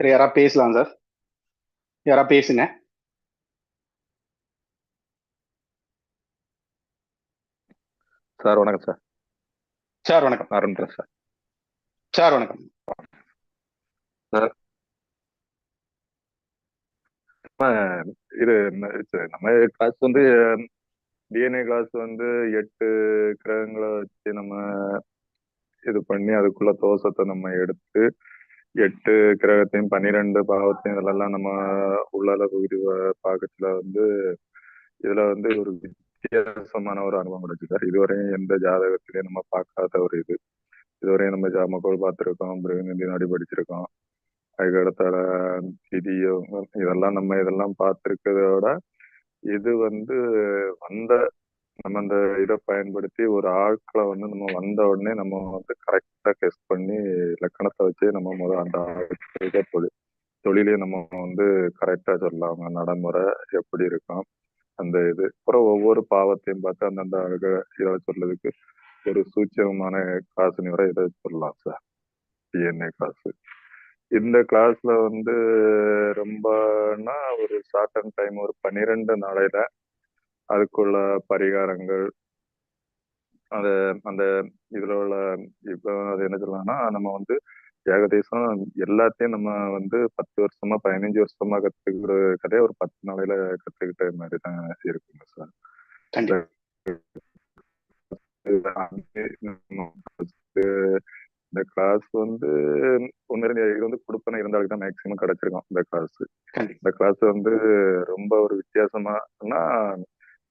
சரி யாரா பேசலாம் சார் யாரா பேசுங்க? சார் வணக்கம் சார் சார் வணக்கம். அருண் சார் சார் வணக்கம். என்ன- இது நம்ம கிளாஸ் வந்து டிஎன்ஏ கிளாஸ் வந்து எட்டு கிரகங்களை வச்சு நம்ம இது பண்ணி அதுக்குள்ள தோசத்தை நம்ம எடுத்து எட்டு கிரகத்தையும் பன்னிரெண்டு பாவத்தையும் இதெல்லாம் நம்ம உள்ளால பகுதி பாக்கத்துல வந்து இதுல வந்து ஒரு வித்தியாசமான ஒரு அனுபவம் கிடைச்சிருக்காரு இதுவரையும் எந்த ஜாதகத்திலையும் நம்ம பார்க்காத ஒரு இது. இதுவரையும் நம்ம ஜாமக்கோள் பார்த்துருக்கோம் பிரகநிதி நாடி படிச்சிருக்கோம். அதுக்கு அடுத்தால இதெல்லாம் நம்ம இதெல்லாம் பார்த்துருக்கிறத விட இது வந்து வந்த நம்ம அந்த இதை பயன்படுத்தி ஒரு ஆட்களை வந்து நம்ம வந்த உடனே நம்ம வந்து கரெக்டா கெஸ் பண்ணி லக்கணத்தை வச்சு நம்ம முதல் அந்த ஆட்களுக்கு தொழில் தொழிலையும் நம்ம வந்து கரெக்டா சொல்லலாம். நடைமுறை எப்படி இருக்கும் அந்த இது. அப்புறம் ஒவ்வொரு பாவத்தையும் பார்த்து அந்தந்த அழகை இதை சொல்றதுக்கு ஒரு சூட்சமான காசு நிறை இதை சொல்லலாம் சார். டிஎன்ஏ காசு. இந்த கிளாஸ்ல வந்து ரொம்பனா ஒரு ஷார்ட் அண்ட் டைம் ஒரு பன்னிரெண்டு நாளையில அதுக்குள்ள பரிகாரங்கள் அது அந்த இதுல உள்ள இப்போ அது என்ன சொல்லலாம்னா நம்ம வந்து ஏகதேசம் எல்லாத்தையும் நம்ம வந்து பத்து வருஷமா பதினஞ்சு வருஷமா கத்துக்கிற கதையை ஒரு பத்து நாளையில கத்துக்கிட்ட மாதிரி தான் இருக்குங்க சார். இந்த கிளாஸ் வந்து ஒன்னு ரெண்டு இது வந்து கொடுப்பன இருந்தாலும் தான் மேக்சிமம் கிடைச்சிருக்கும் இந்த கிளாஸ் இந்த கிளாஸ் வந்து ரொம்ப ஒரு வித்தியாசமானா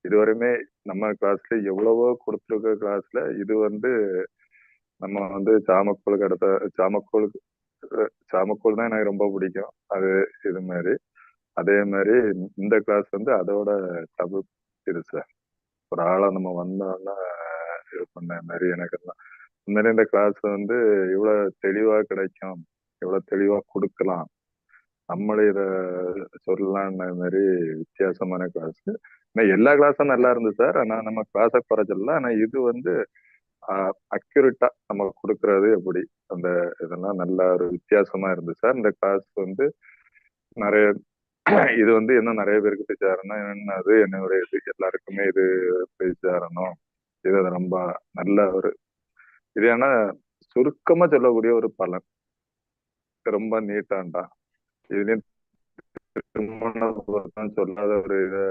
இதுவரையுமே நம்ம கிளாஸ்ல எவ்வளவோ கொடுத்துருக்க கிளாஸ்ல இது வந்து நம்ம வந்து சாமக்கோளுக்கு அடுத்த சாமக்கோளுக்கு சாமக்கோள் தான் எனக்கு ரொம்ப பிடிக்கும். அது இது மாதிரி. அதே மாதிரி இந்த கிளாஸ் வந்து அதோட டபுள் இது சார் ஒரு ஆளா நம்ம வந்தோம்னா இது பண்ண மாதிரி எனக்கு தான் இந்த மாதிரி இந்த கிளாஸ் வந்து இவ்வளவு தெளிவா கிடைக்கும். இவ்வளவு தெளிவா கொடுக்கலாம். நம்மளே இதை சொல்லலாம்ன மாதிரி வித்தியாசமான கிளாஸ் எல்லா கிளாஸும் நல்லா இருந்தது சார் ஆனா நம்ம கிளாஸை குறைச்சல ஆனா இது வந்து அக்யூரேட்டா நம்ம கொடுக்கறது எப்படி? அந்த இதெல்லாம் நல்ல ஒரு வித்தியாசமா இருந்துச்சு சார் இந்த கிளாஸ் வந்து நிறைய இது வந்து இன்னும் நிறைய பேருக்கு போய் சேரணும் என்னது என்னுடைய இது எல்லாருக்குமே இது போய் சேரணும் இது ரொம்ப நல்ல ஒரு இது ஏன்னா சுருக்கமா சொல்லக்கூடிய ஒரு பலன். ரொம்ப நீட்டாண்டா இதுலயும் சொல்லாத ஒரு இதை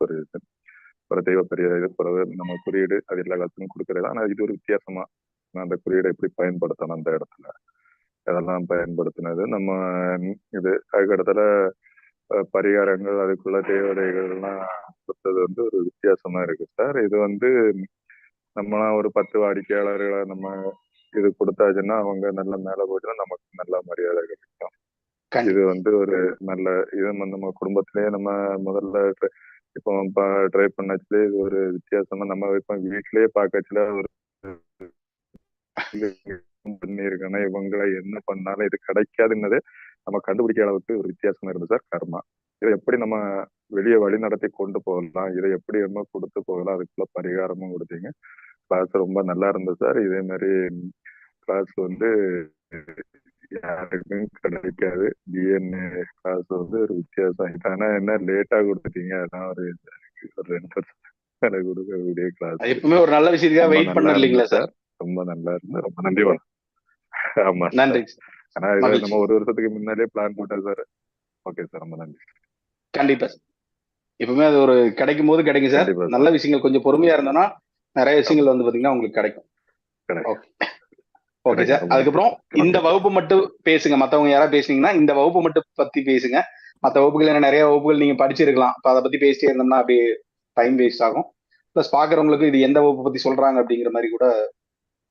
ஒரு இது. ஒரு தெய்வ பெரிய இது பிறகு நம்ம குறியீடு அது எல்லா காலத்துக்கும் கொடுக்கறது ஆனா இது ஒரு வித்தியாசமா அந்த குறியீடை எப்படி பயன்படுத்தணும் அந்த இடத்துல. அதெல்லாம் பயன்படுத்தினது நம்ம இது அதுக்கடத்துல பரிகாரங்கள் அதுக்குள்ள தேவதைகள் எல்லாம் கொடுத்தது வந்து ஒரு வித்தியாசமா இருக்கு. சார் இது வந்து நம்மளாம் ஒரு பத்து வாடிக்கையாளர்களை நம்ம இது கொடுத்தாச்சுன்னா அவங்க நல்ல மேல போயிட்டு நமக்கு நல்ல மரியாதை கிடைக்கும். இது வந்து ஒரு நல்ல இது நம்ம குடும்பத்திலேயே நம்ம முதல்ல இப்போ ட்ரை பண்ணச்சுல இது ஒரு வித்தியாசமா நம்ம இப்போ வீட்லயே பார்க்கச்சுல ஒரு பண்ணிருக்கேன்னா இவங்களை என்ன பண்ணாலும் இது கிடைக்காதுன்னது நம்ம கண்டுபிடிக்க அளவுக்கு ஒரு வித்தியாசமா இருந்தது சார் கர்மா. இதை எப்படி நம்ம வெளியே வழி நடத்தி கொண்டு போகலாம் இதை எப்படி நம்ம கொடுத்து போகலாம் அதுக்குள்ள பரிகாரமும் கொடுத்தீங்க. கிளாஸ் ரொம்ப நல்லா இருந்தது சார். இதே மாதிரி கிளாஸ் வந்து யாருக்கும் கிடைக்காது. டிஎன்ஏ கிளாஸ் வந்து ஒரு வித்தியாசம். ஆனா என்ன லேட்டா கொடுத்துட்டீங்க? அதான் ஒரு ஒரு ரெண்டு வருஷம் கொடுக்கக்கூடிய கிளாஸ் எப்பவுமே ஒரு நல்ல விஷயத்துக்காக வெயிட் பண்ண இல்லைங்களா சார்? ரொம்ப நல்லா இருந்து ரொம்ப நன்றி ஆமா நன்றி ஆனா இது நம்ம ஒரு வருஷத்துக்கு முன்னாடியே பிளான் போட்டோம் சார் ஓகே சார். ரொம்ப நன்றி கண்டிப்பா எப்பவுமே அது ஒரு கிடைக்கும் போது கிடைக்கும் சார். நல்ல விஷயங்கள் கொஞ்சம் பொறுமையா இருந்தோம்னா நிறைய விஷயங்கள் வந்து பாத்தீங்கன்னா உங்களுக்கு கிடைக்கும். ஓகே ஓகே சார் அதுக்கப்புறம் இந்த வகுப்பு மட்டும் பேசுங்க. மத்தவங்க யாராவது பேசுனீங்கன்னா இந்த வகுப்பு மட்டும் பத்தி பேசுங்க. மத்த வகுப்புகள் என்ன நிறைய வகுப்புகள் நீங்க படிச்சிருக்கலாம். இப்போ அதை பத்தி பேசிட்டே இருந்தோம்னா அப்படியே டைம் வேஸ்ட் ஆகும். ப்ளஸ் பாக்குறவங்களுக்கு இது எந்த வகுப்பு பத்தி சொல்றாங்க அப்படிங்கிற மாதிரி கூட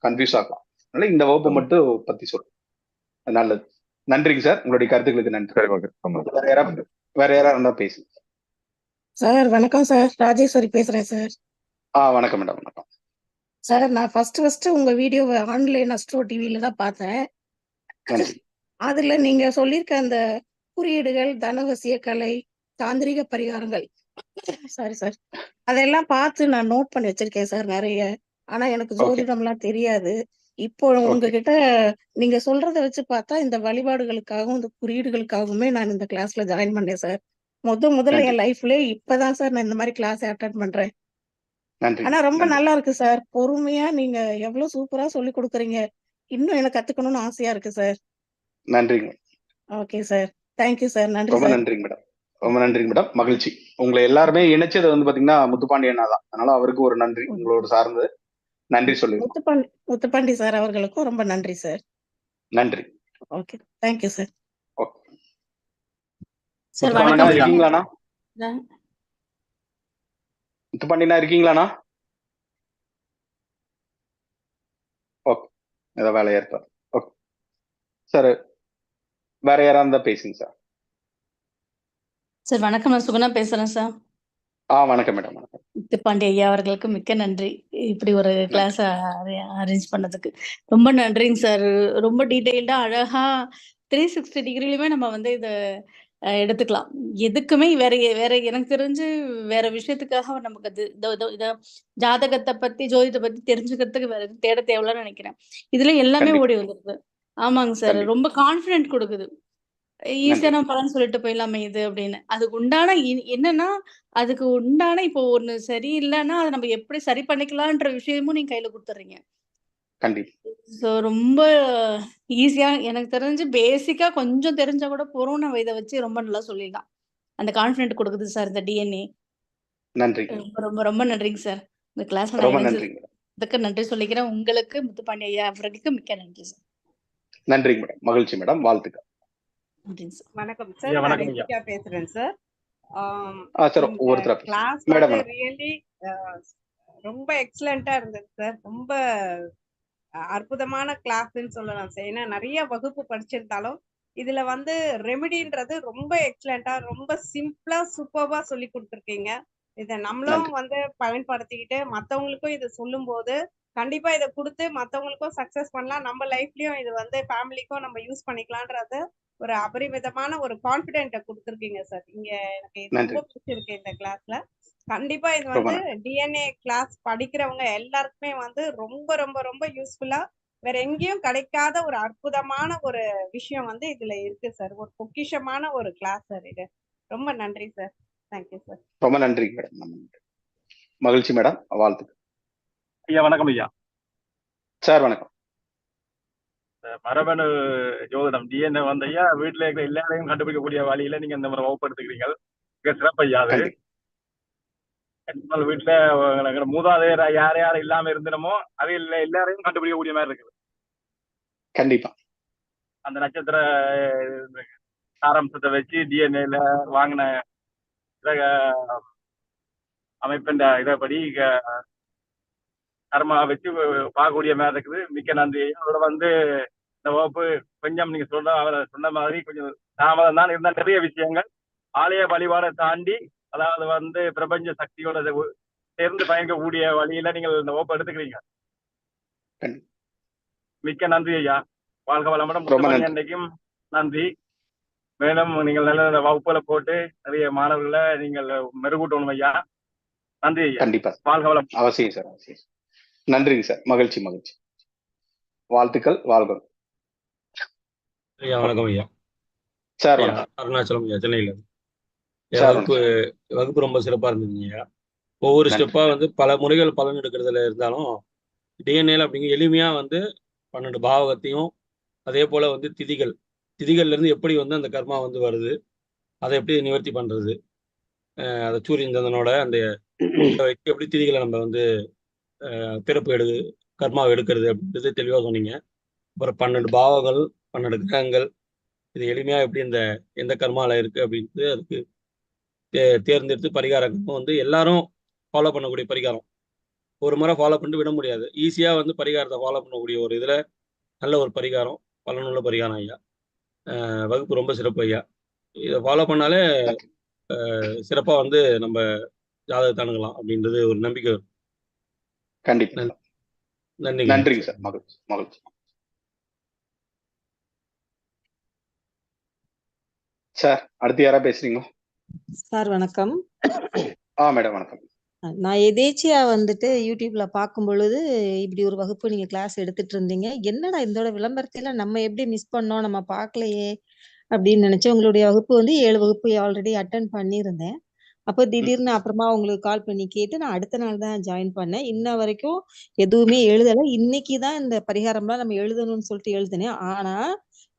கன்ஃபியூஸ் ஆகலாம். அதனால இந்த வகுப்பு மட்டும் பத்தி சொல்றேன் நல்லது. நன்றிங்க சார் உங்களுடைய கருத்துக்களுக்கு நன்றி. வேற யாராவது வேற யாராவது இருந்தா பேசுங்க. சார் வணக்கம் சார் ராஜேஸ்வரி பேசுறேன் சார் ஆ வணக்கம் மேடம் வணக்கம். சார் நான் ஃபர்ஸ்ட் ஃபர்ஸ்ட் உங்க வீடியோவை ஆன்லைன் அஸ்ட்ரோ டிவில தான் பார்த்தேன். அதுல நீங்க சொல்லியிருக்க அந்த குறியீடுகள் தனவசிய கலை தாந்திரிக பரிகாரங்கள். சாரி சார் அதெல்லாம் பார்த்து நான் நோட் பண்ணி வச்சிருக்கேன் சார் நிறைய. ஆனா எனக்கு ஜோதிடம்லாம் தெரியாது. இப்போ உங்ககிட்ட நீங்க சொல்றத வச்சு பார்த்தா இந்த வழிபாடுகளுக்காகவும் இந்த குறியீடுகளுக்காகவுமே நான் இந்த கிளாஸ்ல ஜாயின் பண்ணேன் சார் முத முதல்ல. என் லைஃப்ல இப்பதான் சார் நான் இந்த மாதிரி கிளாஸ் அட்டன் பண்றேன். ஆனா ரொம்ப. நல்லா இருக்கு சார். பொறுமையா நீங்க எவ்வளவு சூப்பரா சொல்லி கொடுக்குறீங்க. இன்னும் எனக்கு கத்துக்கணும்னு ஆசையா இருக்கு சார். நன்றிங்க. Okay sir. Thank you sir. நன்றி ரொம்ப சார். நன்றிங்க மேடம். ரொம்ப நன்றிங்க மேடம். மகிழ்ச்சி. உங்களை எல்லாருமே இணைச்சது வந்து பாத்தீங்கன்னா முத்துப்பாண்டியனா தான். அதனால அவருக்கு ஒரு நன்றி. உங்களோட சார்ந்து நன்றி சொல்லி முத்துப்பாண்டி முத்துப்பாண்டி சார் அவர்களுக்கும் ரொம்ப நன்றி சார். நன்றி. Okay. Thank you sir. Okay. Sir வணக்கம். இருக்கீங்களாண்ணா? சார். முத்துப்பாண்டியனா இருக்கீங்களாண்ணா? ஓகே ஏதோ வேலையா இருப்பார் ஓகே சார் வேற யாரா இருந்தா பேசுங்க சார். சார் வணக்கம் நான் சுகுணா பேசுறேன் சார். ஆ வணக்கம் மேடம் வணக்கம். முத்துப்பாண்டி ஐயா அவர்களுக்கு மிக்க நன்றி. இப்படி ஒரு கிளாஸ் அரேஞ்ச் பண்ணதுக்கு. ரொம்ப நன்றிங்க சார். ரொம்ப டீட்டெயில்டா அழகா த்ரீ சிக்ஸ்டி டிகிரிலுமே நம்ம வந்து இதை எடுத்துக்கலாம். எதுக்குமே வேற வேற எனக்கு தெரிஞ்சு வேற விஷயத்துக்காக நமக்கு அது இதோ ஜாதகத்தை பத்தி ஜோதிடத்தை பத்தி தெரிஞ்சுக்கிறதுக்கு வேற எதுவும் தேட தேவையில்லன்னு நினைக்கிறேன். இதுல எல்லாமே. ஓடி வந்துருது. ஆமாங்க சார். ரொம்ப கான்ஃபிடென்ட் கொடுக்குது. ஈஸியான பலன் சொல்லிட்டு போயிடலாமே இது அப்படின்னு. அதுக்கு உண்டான என்னன்னா அதுக்கு உண்டான இப்போ ஒண்ணு சரியில்லைன்னா அதை நம்ம எப்படி சரி பண்ணிக்கலான்ற விஷயமும் நீங்க கையில கொடுத்துறீங்க. ஸோ ரொம்ப ஈஸியா எனக்கு தெரிஞ்சு பேசிக்கா கொஞ்சம் தெரிஞ்சா கூட போறோம் நம்ம இதை வச்சு ரொம்ப நல்லா சொல்லிடலாம் அந்த கான்ஃபிடென்ட் கொடுக்குது சார் இந்த டிஎன்ஏ நன்றி. ரொம்ப ரொம்ப ரொம்ப நன்றிங்க சார் இந்த கிளாஸ் இதுக்கு நன்றி சொல்லிக்கிறேன். உங்களுக்கு முத்துப்பாண்டி ஐயா அவர்களுக்கு மிக்க நன்றி சார் நன்றிங்க மேடம் மகிழ்ச்சி மேடம் வாழ்த்துக்கள். நன்றிங்க சார் வணக்கம் சார் பேசுறேன் சார். கிளாஸ். ரியலி ரொம்ப எக்ஸலண்டா இருந்தது சார் ரொம்ப அற்புதமான கிளாஸ்ன்னு சொல்லலாம் சார் ஏன்னா நிறைய வகுப்பு படிச்சிருந்தாலும் இதுல வந்து ரெமெடின்றது ரொம்ப எக்ஸலண்டா ரொம்ப சிம்பிளா சூப்பர்வா சொல்லி கொடுத்துருக்கீங்க. இதை நம்மளும் வந்து பயன்படுத்திக்கிட்டு மத்தவங்களுக்கும் இதை சொல்லும்போது கண்டிப்பா இதை கொடுத்து மத்தவங்களுக்கும் சக்சஸ் பண்ணலாம். நம்ம லைஃப்லயும் இது வந்து ஃபேமிலிக்கும் நம்ம யூஸ் பண்ணிக்கலான்றது ஒரு அபரிமிதமான ஒரு கான்பிடென்ட்டை கொடுத்துருக்கீங்க சார் இங்க எனக்கு. ரொம்ப பிடிச்சிருக்கு இந்த கிளாஸ்ல கண்டிப்பா இது வந்து டிஎன்ஏ கிளாஸ் படிக்கிறவங்க எல்லாருக்குமே வந்து ரொம்ப ரொம்ப ரொம்ப யூஸ்ஃபுல்லா வேற எங்கேயும் கிடைக்காத ஒரு அற்புதமான ஒரு விஷயம் வந்து இதுல இருக்கு சார் ஒரு பொக்கிஷமான ஒரு கிளாஸ் சார் இது. ரொம்ப நன்றி சார் தேங்க்யூ சார் ரொம்ப நன்றிங்க மேடம் நன்றி. மகிழ்ச்சி மேடம் வாழ்த்துக்கள். ஐயா வணக்கம் ஐயா. சார் வணக்கம். மரபணு ஜோதிடம் டிஎன்ஏ வந்து ஐயா வீட்டுல இருக்கிற எல்லாரையும் கண்டுபிடிக்கக்கூடிய வழியில நீங்க இந்த மாதிரி வகுப்படுத்துக்கிறீங்க மிக சிறப்பு ஐயா அது. கண்டிப்பா வீட்டுல மூதாதையர் யார் யார் இல்லாம இருந்தனமோ அது இல்ல எல்லாரையும் கண்டுபிடிக்கக்கூடிய மாதிரி இருக்குது. கண்டிப்பா. அந்த நட்சத்திர சாராம்சத்தை வச்சு டிஎன்ஏல வாங்கின இத, அமைப்பின் இதைப்படி கர்மா வச்சு பார்க்கக்கூடிய மாதிரி இருக்குது. மிக்க நன்றி அதோட வந்து இந்த வகுப்பு கொஞ்சம் நீங்க சொல்ற அவர் சொன்ன மாதிரி கொஞ்சம் தாமதம் தான் இருந்தால் நிறைய விஷயங்கள் ஆலய வழிபாடை தாண்டி அதாவது வந்து பிரபஞ்ச சக்தியோட சேர்ந்து பயங்கக்கூடிய வழியில நீங்கள் இந்த வகுப்பு எடுத்துக்கிறீங்க. மிக்க நன்றி ஐயா. வாழ்க வளமுடன் ரொம்ப முத்துமணி நன்றி. அன்னைக்கும் நன்றி. மேலும் நீங்கள் நல்ல நல்ல வகுப்புல போட்டு நிறைய மாணவர்களை நீங்கள் மெருகூட்டணும் ஐயா. நன்றி ஐயா. கண்டிப்பா. வாழ்க வளம். அவசியம் சார் அவசியம். நன்றிங்க சார். மகிழ்ச்சி மகிழ்ச்சி. வாழ்த்துக்கள் வாழ்க ஐயா வணக்கம் ஐயா. சார் அருணாச்சலம் ஐயா சென்னையில இருந்து. ஐயா, சார் வகுப்பு வகுப்பு ரொம்ப சிறப்பா இருந்ததுங்க ஒவ்வொரு. ஸ்டெப்பா வந்து பல முறைகள் பலன் எடுக்கிறதுல இருந்தாலும் டிஎன்ஏல அப்படிங்க எளிமையா வந்து பன்னெண்டு பாவகத்தையும் அதே போல வந்து திதிகள். திதிகள்ல இருந்து எப்படி வந்து அந்த கர்மா வந்து வருது அதை எப்படி நிவர்த்தி பண்றது? அந்த இதை வச்சு எப்படி திதிகளை நம்ம வந்து பிறப்பு எடு கர்மாவை எடுக்கிறது அப்படின்றது தெளிவாக சொன்னீங்க. அப்புறம் பன்னெண்டு பாவங்கள் பன்னெண்டு கிரகங்கள் இது எளிமையா எப்படி இந்த எந்த கர்மால இருக்கு அப்படின்ட்டு அதுக்கு தேர்ந்தெடுத்து பரிகாரங்களும் வந்து எல்லாரும் ஃபாலோ பண்ணக்கூடிய பரிகாரம். ஒரு முறை ஃபாலோ பண்ணிட்டு விட முடியாது. ஈஸியா வந்து பரிகாரத்தை ஃபாலோ பண்ணக்கூடிய ஒரு இதுல நல்ல ஒரு பரிகாரம் பலனுள்ள பரிகாரம் ஐயா. வகுப்பு ரொம்ப சிறப்பு ஐயா. இதை ஃபாலோ பண்ணாலே நன்றி. அஹ் சிறப்பா வந்து நம்ம ஜாதகத்தை அணுகலாம் அப்படின்றது ஒரு நம்பிக்கை வரும். கண்டிப்பா. நன்றி. நன்றிங்க சார். மகிழ்ச்சி மகிழ்ச்சி. சார் அடுத்து யாரா பேசுறீங்க? சார் வணக்கம். ஆ மேடம் வணக்கம். நான் எதேச்சியா வந்துட்டு யூடியூப்ல பார்க்கும் பொழுது இப்படி ஒரு வகுப்பு நீங்க கிளாஸ் எடுத்துட்டு இருந்தீங்க. என்னடா இதோட விளம்பரத்தையெல்லாம் நம்ம எப்படி மிஸ் பண்ணோம்? நம்ம பார்க்கலையே அப்படின்னு நினைச்சேன் உங்களுடைய வகுப்பு வந்து ஏழு வகுப்பு ஆல்ரெடி அட்டன் பண்ணியிருந்தேன். அப்போ திடீர்னு அப்புறமா உங்களுக்கு கால் பண்ணி கேட்டு நான் அடுத்த நாள் தான் ஜாயின் பண்ணேன். இன்ன வரைக்கும் எதுவுமே எழுதலை. இன்னைக்கு தான் இந்த பரிகாரம்லாம் நம்ம எழுதணும்னு சொல்லிட்டு எழுதினேன். ஆனா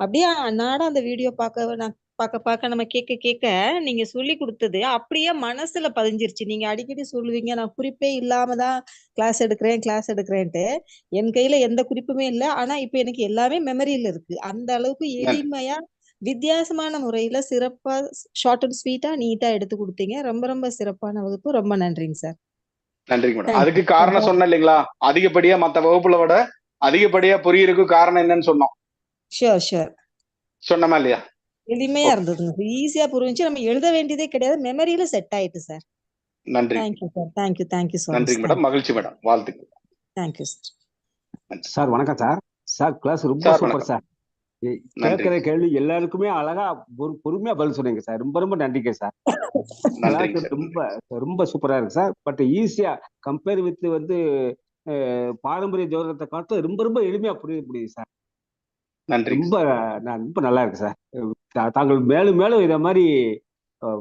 அப்படியே அன்னாடம் அந்த வீடியோ பார்க்க நான் பார்க்க பார்க்க நம்ம கேட்க கேட்க நீங்க சொல்லி கொடுத்தது அப்படியே மனசுல பதிஞ்சிருச்சு. நீங்க அடிக்கடி சொல்லுவீங்க நான் குறிப்பே இல்லாம தான் கிளாஸ் எடுக்கிறேன் கிளாஸ் எடுக்கிறேன்ட்டு. என் கையில எந்த குறிப்புமே இல்லை. ஆனா இப்ப எனக்கு எல்லாமே மெமரியில இருக்கு. அந்த அளவுக்கு எளிமையா வித்தியாசமான முறையில சிறப்பா ஷார்ட் அண்ட் ஸ்வீட்டா நீட்டா எடுத்து கொடுத்தீங்க. ரொம்ப ரொம்ப சிறப்பான வகுப்பு. ரொம்ப நன்றிங்க சார் நன்றிங்க மேடம் அதுக்கு. காரணம் சொன்னேன் இல்லைங்களா? அதிகப்படியா மத்த வகுப்புல விட அதிகப்படியா புரியறதுக்கு காரணம் என்னன்னு சொன்னோம். ஷூர் ஷூர் சொன்னமா இல்லையா? எளிமையா இருந்ததுங்க ஈஸியா புரிஞ்சு நம்ம எழுத வேண்டியதே கிடையாது. மெமரியில செட் ஆயிட்டு சார். நன்றி. Thank you sir thank you thank you much நன்றிங்க மேடம் மகிழ்ச்சி மேடம் வாழ்த்துக்கள். தேங்க்யூ சார் சார் வணக்கம் சார். சார் கிளாஸ் ரொம்ப சார், சூப்பர். சார். நன்றி. கேட்கிற கேள்வி எல்லாருக்குமே அழகா பொறு- பொறுமையா பதில் சொன்னீங்க சார். ரொம்ப ரொம்ப நன்றிங்க சார். சார். ரொம்ப ரொம்ப சூப்பரா இருக்கு சார். பட் ஈஸியா கம்பேர் வித் வந்து பாரம்பரிய ஜோதிடத்தை காட்டும் ரொம்ப ரொம்ப எளிமையா புரிய முடியுது சார். நன்றி ரொம்ப நான் ரொம்ப நல்லா இருக்கு சார். தாங்கள் மேலும் மேலும் இதை மாதிரி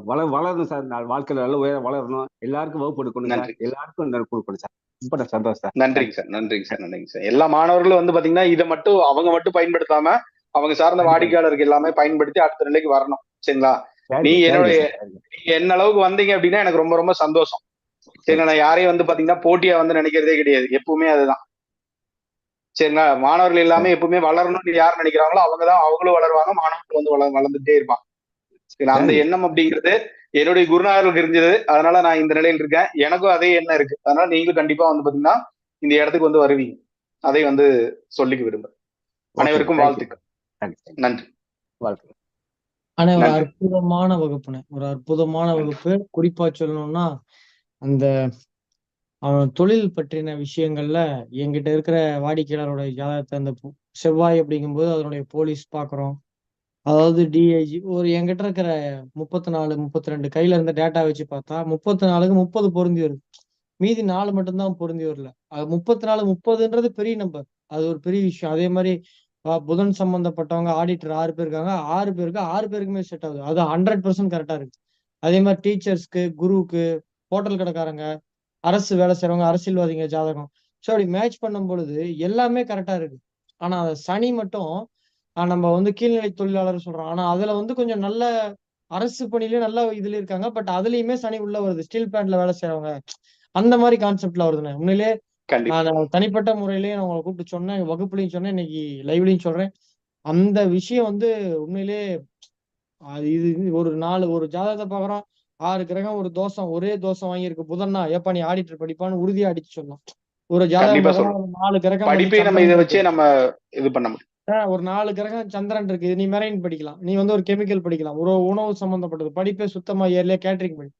வள வளரணும் சார். நான் வாழ்க்கையில நல்ல உயர வளரணும். எல்லாருக்கும் வகுப்பு சார். நன்றி. எல்லாருக்கும் கொடுக்கணும் சார். ரொம்ப சந்தோஷம் சார். நன்றிங்க சார். நன்றிங்க சார். நன்றிங்க சார். எல்லா மாணவர்களும் வந்து பாத்தீங்கன்னா இதை மட்டும் அவங்க மட்டும் பயன்படுத்தாம அவங்க சார்ந்த வாடிக்கையாளருக்கு எல்லாமே பயன்படுத்தி அடுத்த நிலைக்கு வரணும். சரிங்களா? நீ என்னுடைய. நீங்க என்ன அளவுக்கு வந்தீங்க அப்படின்னா எனக்கு ரொம்ப ரொம்ப சந்தோஷம். சரிங்களா? நான் யாரையும் வந்து பாத்தீங்கன்னா போட்டியா வந்து நினைக்கிறதே கிடையாது. எப்பவுமே அதுதான். சரிங்களா? மாணவர்கள் எல்லாமே எப்பவுமே வளரணும்னு யார் நினைக்கிறாங்களோ அவங்கதான் அவங்களும் வளருவாங்க மாணவர்கள் வந்து வள வளர்ந்துட்டே இருப்பாங்க. சரிங்களா அந்த. எண்ணம் அப்படிங்கிறது என்னுடைய குருநாதர்களுக்கு இருந்தது. அதனால நான் இந்த நிலையில் இருக்கேன். எனக்கும் அதே எண்ணம் இருக்கு. அதனால நீங்களும் கண்டிப்பா வந்து பாத்தீங்கன்னா இந்த இடத்துக்கு வந்து வருவீங்க. அதை வந்து சொல்லிக்க விரும்புறேன். அனைவருக்கும். வாழ்த்துக்கள். நன்றி. வாழ்த்துக்கள். ஆனா ஒரு. அற்புதமான வகுப்புண்ணே. ஒரு அற்புதமான வகுப்பு. குறிப்பா சொல்லணும்னா அந்த அவன் தொழில் பற்றின விஷயங்கள்ல என்கிட்ட இருக்கிற வாடிக்கையாளரோட ஜாதகத்தை அந்த பு- செவ்வாய் அப்படிங்கும்போது அதனுடைய போலீஸ் பாக்குறோம் அதாவது டிஐஜி ஒரு என்கிட்ட இருக்கிற முப்பத்தி நாலு முப்பத்தி ரெண்டு கையில இருந்த டேட்டா வச்சு பார்த்தா முப்பத்தி நாலுக்கு முப்பது பொருந்தி வருது மீதி நாலு மட்டும்தான் பொருந்தி வரல. அது முப்பத்தி நாலு முப்பதுன்றது பெரிய நம்பர் அது ஒரு பெரிய விஷயம். அதே மாதிரி புதன் சம்பந்தப்பட்டவங்க ஆடிட்டர் ஆறு பேர் இருக்காங்க. ஆறு பேருக்கு ஆறு பேருக்குமே செட் ஆகுது. அது ஹண்ட்ரட் பர்சன்ட் கரெக்டா இருக்கு. அதே மாதிரி டீச்சர்ஸ்க்கு குருவுக்கு ஹோட்டல் கடைக்காரங்க அரசு வேலை செய்றவங்க அரசியல்வாதிங்க ஜாதகம். ஸோ அப்படி மேட்ச் பண்ணும் பொழுது எல்லாமே கரெக்டா இருக்கு. ஆனா அந்த சனி மட்டும் நம்ம வந்து கீழ்நிலை தொழிலாளர் சொல்றோம். ஆனா அதுல வந்து கொஞ்சம் நல்ல அரசு பணிலயும் நல்ல இதுல இருக்காங்க. பட் அதுலயுமே சனி உள்ள வருது. ஸ்டீல் பிளான்ட்ல வேலை செய்றவங்க. அந்த மாதிரி கான்செப்ட்ல வருதுண்ணே. உண்மையிலே நான் தனிப்பட்ட முறையிலேயே நான் உங்களை கூப்பிட்டு சொன்னேன். வகுப்புலையும் சொன்னேன். இன்னைக்கு லைவ்லையும் சொல்றேன். அந்த விஷயம் வந்து உண்மையிலே அது இது இது ஒரு நாலு ஒரு ஜாதகத்தை பாக்குறோம் ஆறு கிரகம் ஒரு தோஷம் ஒரே தோஷம் வாங்கியிருக்கு. புதன்னா ஏப்பா நீ ஆடிட்டர் படிப்பான்னு உறுதியா அடிச்சு சொன்னோம். ஒரு ஜாதகம் நாலு கிரகம் இதை. வச்சே நம்ம இது பண்ண முடியும். ஒரு நாலு கிரகம் சந்திரன் இருக்கு. நீ மெரைன் படிக்கலாம். நீ வந்து ஒரு கெமிக்கல் படிக்கலாம். ஒரு உணவு சம்பந்தப்பட்டது. படிப்பே சுத்தமா ஏர்லியா கேட்டரிங் படி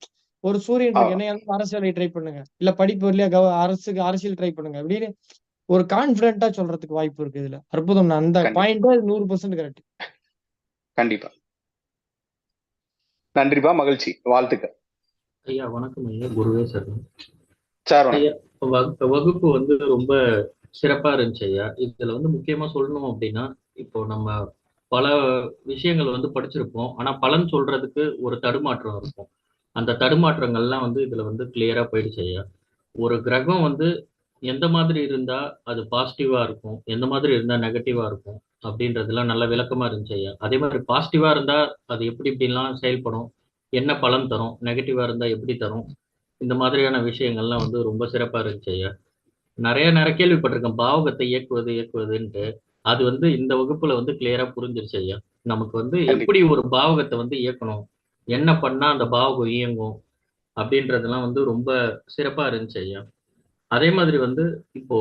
ஒரு சூரியன் இருக்கு. என்ன வந்து அரசு வேலையை ட்ரை பண்ணுங்க. இல்ல படிப்பு இல்லையா அரசுக்கு அரசியல் ட்ரை பண்ணுங்க. அப்படின்னு ஒரு கான்பிடண்டா சொல்றதுக்கு வாய்ப்பு இருக்கு இதுல. அற்புதம். அந்த. பாயிண்ட் நூறு பர்சன்ட் கரெக்ட் கண்டிப்பா. நன்றிப்பா மகிழ்ச்சி. வாழ்த்துக்கள். ஐயா வணக்கம் ஐயா. குருவே சார் வகு- வகுப்பு வந்து ரொம்ப சிறப்பா இருந்துச்சு ஐயா. இதுல வந்து முக்கியமா சொல்லணும் அப்படின்னா இப்போ நம்ம பல விஷயங்கள் வந்து படிச்சிருப்போம். ஆனா பலன் சொல்றதுக்கு ஒரு தடுமாற்றம் இருக்கும். அந்த தடுமாற்றங்கள்லாம் வந்து இதுல வந்து கிளியரா போயிடுச்சு ஐயா. ஒரு கிரகம் வந்து எந்த மாதிரி இருந்தா அது பாசிட்டிவா இருக்கும். எந்த மாதிரி இருந்தா நெகட்டிவா இருக்கும். அப்படின்றதெல்லாம் நல்ல விளக்கமா இருந்துச்சு ஐயா. அதே மாதிரி பாசிட்டிவா இருந்தா அது எப்படி இப்படிலாம் செயல்படும் என்ன பலன் தரும் நெகட்டிவா இருந்தா எப்படி தரும் இந்த மாதிரியான விஷயங்கள்லாம் வந்து ரொம்ப சிறப்பா இருந்துச்சு ஐயா. நிறைய நிறைய கேள்விப்பட்டிருக்கேன் பாவகத்தை இயக்குவது இயக்குவதுன்ட்டு. அது வந்து இந்த வகுப்புல வந்து கிளியரா புரிஞ்சிருச்சு ஐயா. நமக்கு வந்து. எப்படி ஒரு பாவகத்தை வந்து இயக்கணும் என்ன பண்ணா அந்த பாவகம் இயங்கும் அப்படின்றதெல்லாம் வந்து ரொம்ப சிறப்பா இருந்துச்சு ஐயா. அதே மாதிரி வந்து இப்போ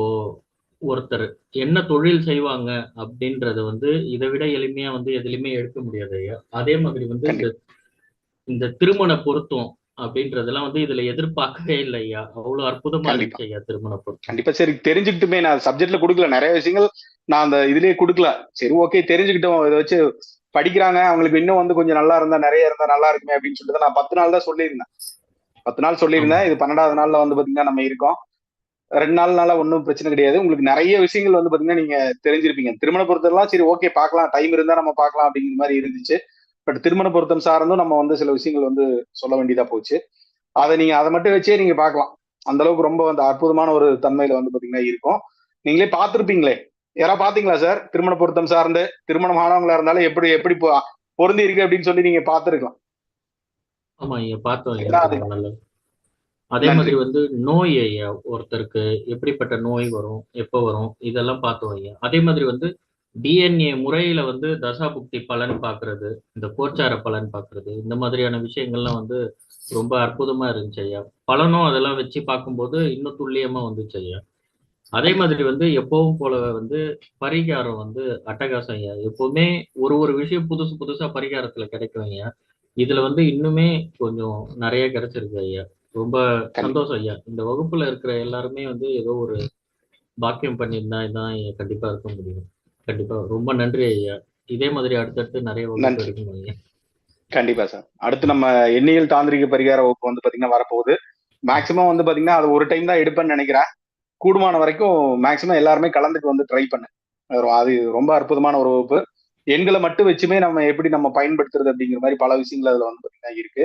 ஒருத்தர் என்ன தொழில் செய்வாங்க அப்படின்றத வந்து இதை விட எளிமையா வந்து எதுலையுமே எடுக்க முடியாது ஐயா. அதே மாதிரி வந்து இந்த இந்த திருமண பொருத்தம் அப்படின்றதெல்லாம் வந்து இதுல எதிர்பார்க்கவே இல்லை ஐயா. அவ்வளவு அற்புதமா. இருந்துச்சு ஐயா திருமண பொருத்தம். கண்டிப்பா. சரி தெரிஞ்சுக்கிட்டுமே நான் சப்ஜெக்ட்ல கொடுக்கல. நிறைய விஷயங்கள் நான் அந்த இதுலயே கொடுக்கல. சரி ஓகே தெரிஞ்சுக்கிட்டோம். இதை வச்சு படிக்கிறாங்க. அவங்களுக்கு இன்னும் வந்து கொஞ்சம் நல்லா இருந்தா நிறைய இருந்தா நல்லா இருக்குமே அப்படின்னு சொல்லிட்டு நான் பத்து நாள் தான் சொல்லியிருந்தேன். பத்து நாள் சொல்லியிருந்தேன். இது பன்னெண்டாவது நாள்ல வந்து பாத்தீங்கன்னா நம்ம இருக்கோம். ரெண்டு நாள்னால ஒன்றும் பிரச்சனை கிடையாது. உங்களுக்கு நிறைய விஷயங்கள் வந்து பாத்தீங்கன்னா நீங்க தெரிஞ்சிருப்பீங்க. திருமண பொருத்தம்லாம் சரி ஓகே பார்க்கலாம். டைம் இருந்தா நம்ம பார்க்கலாம் அப்படிங்கிற மாதிரி இருந்துச்சு. பட் திருமண பொருத்தம் சார்ந்தும் நம்ம வந்து சில விஷயங்கள் வந்து சொல்ல வேண்டியதா போச்சு. அதை நீங்க அதை மட்டும் வச்சே நீங்க பார்க்கலாம். அந்த அளவுக்கு ரொம்ப வந்து அற்புதமான ஒரு தன்மையில வந்து பாத்தீங்கன்னா இருக்கும். நீங்களே பார்த்திருப்பீங்களே. யாராவது பாத்தீங்களா சார்? திருமண பொருத்தம் சார்ந்து திருமணம் ஆனவங்களா இருந்தாலும் எப்படி எப்படி பொருந்தி இருக்கு அப்படின்னு சொல்லி நீங்க பார்த்திருக்கலாம். ஆமா பார்த்தோம். அது மாதிரி வந்து நோய் ஐயா ஒருத்தருக்கு எப்படிப்பட்ட நோய் வரும் எப்போ வரும் இதெல்லாம் பார்த்தோம் ஐயா. அதே மாதிரி வந்து டிஎன்ஏ முறையில வந்து தசாபுக்தி பலன் பார்க்கிறது இந்த கோச்சார பலன் பார்க்கிறது இந்த மாதிரியான விஷயங்கள்லாம் வந்து ரொம்ப அற்புதமா இருந்துச்சு ஐயா. பலனும் அதெல்லாம் வச்சு பார்க்கும்போது இன்னும் துல்லியமா வந்துச்சு ஐயா. அதே மாதிரி வந்து எப்பவும் போல வந்து பரிகாரம் வந்து அட்டகாசம் ஐயா. எப்பவுமே ஒரு ஒரு விஷயம் புதுசு புதுசா பரிகாரத்துல கிடைக்கும் ஐயா. இதுல வந்து இன்னுமே கொஞ்சம் நிறைய கிடைச்சிருக்கு ஐயா. ரொம்ப சந்தோஷம் ஐயா. இந்த வகுப்புல இருக்கிற எல்லாருமே வந்து ஏதோ ஒரு பாக்கியம் பண்ணியிருந்தா இதான் ஐயா கண்டிப்பா இருக்க முடியும். கண்டிப்பா. ரொம்ப நன்றி ஐயா. இதே மாதிரி அடுத்தடுத்து நிறைய வகுப்பு எடுக்கணும் ஐயா. கண்டிப்பா சார். அடுத்து நம்ம எண்ணியல் தாந்திரிக பரிகார வகுப்பு வந்து பாத்தீங்கன்னா வரப்போகுது. மேக்சிமம் வந்து பாத்தீங்கன்னா அது ஒரு டைம் தான் எடுப்பேன்னு நினைக்கிறேன். கூடுமான வரைக்கும் மேக்சிமம் எல்லாருமே கலந்துக்கு வந்து ட்ரை பண்ணு. அது ரொம்ப அற்புதமான ஒரு வகுப்பு. எண்களை மட்டும் வச்சுமே நம்ம எப்படி நம்ம பயன்படுத்துறது அப்படிங்கிற மாதிரி பல விஷயங்கள் அதுல வந்து பாத்தீங்கன்னா இருக்கு.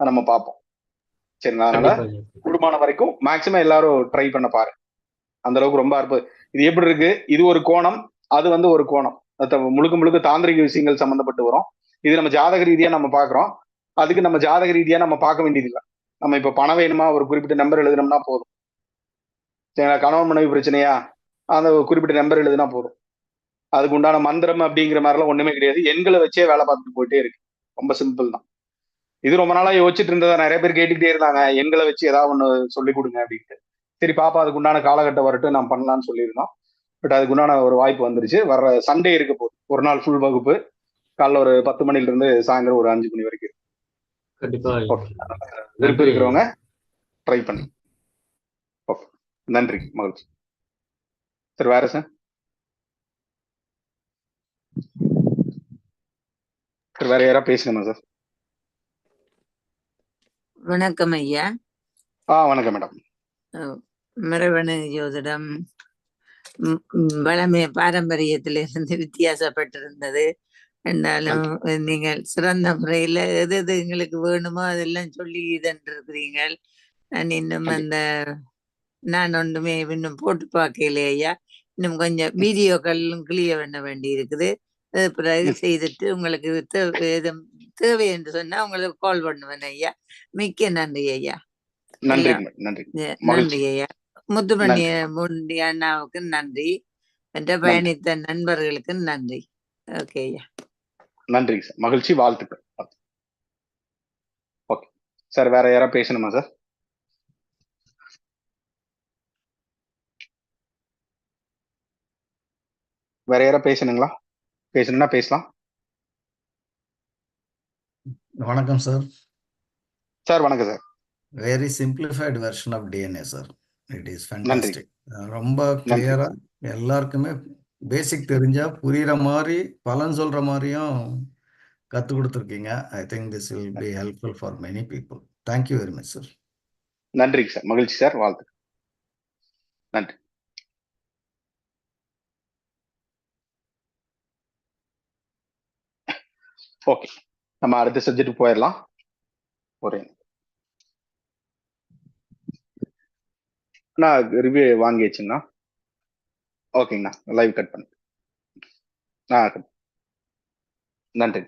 நம்ம பார்ப்போம். சரிங்களா? அதனால கூடுமான வரைக்கும் மேக்சிமம் எல்லாரும் ட்ரை பண்ண பாரு. அந்த அளவுக்கு ரொம்ப அற்புதம் இது எப்படி இருக்கு? இது ஒரு கோணம் அது வந்து ஒரு கோணம். முழுக்க முழுக்க தாந்திரிக விஷயங்கள் சம்பந்தப்பட்டு வரும். இது நம்ம ஜாதக ரீதியா நம்ம பாக்குறோம். அதுக்கு நம்ம ஜாதக ரீதியா நம்ம பார்க்க வேண்டியது இல்லை நம்ம இப்ப பணம் வேணுமா? ஒரு குறிப்பிட்ட நம்பர் எழுதுனோம்னா போதும். சரிங்களா? கணவன் மனைவி பிரச்சனையா? அந்த குறிப்பிட்ட நம்பர் எழுதுனா போதும். அதுக்கு உண்டான மந்திரம் அப்படிங்கிற மாதிரிலாம் ஒண்ணுமே கிடையாது. எண்களை வச்சே வேலை பார்த்துட்டு போயிட்டே இருக்கு. ரொம்ப சிம்பிள் தான். இது ரொம்ப நாளா யோசிச்சுட்டு இருந்ததா? நிறைய பேர் கேட்டுக்கிட்டே இருந்தாங்க. எண்களை வச்சு ஏதாவது ஒண்ணு சொல்லி கொடுங்க அப்படின்ட்டு. சரி பாப்பா அதுக்கு உண்டான காலகட்டம் வரட்டும் நான் பண்ணலாம்னு சொல்லியிருந்தோம். பட் அதுக்கு உண்டான ஒரு வாய்ப்பு வந்துருச்சு. வர்ற சண்டே இருக்க போகுது ஒரு நாள் ஃபுல் வகுப்பு. காலைல ஒரு பத்து மணில இருந்து சாயந்தரம் ஒரு அஞ்சு மணி வரைக்கும். கண்டிப்பா. விருப்பம் இருக்கிறவங்க ட்ரை பண்ணி. ஓகே நன்றி. மகிழ்ச்சி. சார் வேற சார் சார் வேற யாராவது பேசணுமா சார் வணக்கம் ஐயா. ஆ வணக்கம் மேடம். அஹ் மரபணு ஜோதிடம் ம், ம், பழமைய பாரம்பரியத்திலிருந்து வித்தியாசப்பட்டிருந்தது. என்றாலும் நீங்கள் சிறந்த முறையில் எது எது எங்களுக்கு வேணுமோ அதெல்லாம் சொல்லி இதன்றிருக்கிறீர்கள் நான் இன்னும் அந்த நான் ஒன்றுமே இன்னும் போட்டு பார்க்கல ஐயா. இன்னும் கொஞ்சம் ம், வீடியோக்களும் கிளியர் பண்ண வேண்டி இருக்குது பிறகு. செய்துட்டு உங்களுக்கு தேவை எதுவும் தேவை என்று சொன்னா உங்களுக்கு கால் பண்ணுவேன் ஐயா. மிக்க நன்றி ஐயா. நன்றி. நன்றி ஐயா. முத்துமணி முண்டி அண்ணாவுக்கு நன்றி. என்ற பயணித்த நண்பர்களுக்கு நன்றி. ஓகே ஐயா. நன்றி சார். மகிழ்ச்சி வாழ்த்துக்கள். ஓகே. சார் வேற யாராவது பேசணுமா சார்? வேற யாராவது பேசணுங்களா? பேசணும்னா பேசலாம். வணக்கம் சார் சார் வணக்கம் sir. Very simplified version of DNA sir it is fantastic ரொம்ப கிளியரா எல்லாருக்குமே பேசிக் தெரிஞ்சா புரியுற மாதிரி பலன் சொல்ற மாதிரியும் கற்றுக் கொடுத்துருக்கீங்க. I think this will be helpful for many people thank you very much sir நன்றி சார். மகிழ்ச்சி சார். வாழ்த்துக்கள். நன்றி. ஓகே நம்ம அடுத்த சப்ஜெக்ட் போயிடலாம். ஒரே அண்ணா ரிவ்யூ வாங்கியாச்சுங்கண்ணா ஓகேங்கண்ணா. லைவ் கட் பண்ணு. ஆ நன்றி.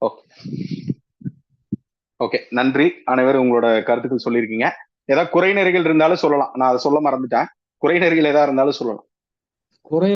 ஓகே. ஓகே. நன்றி. அனைவரும் உங்களோட கருத்துக்கள் சொல்லியிருக்கீங்க. ஏதாவது குறைநெறிகள் இருந்தாலும் சொல்லலாம். நான் அதை சொல்ல மறந்துட்டேன். குறைநெறிகள் ஏதாவது இருந்தாலும் சொல்லலாம். குறை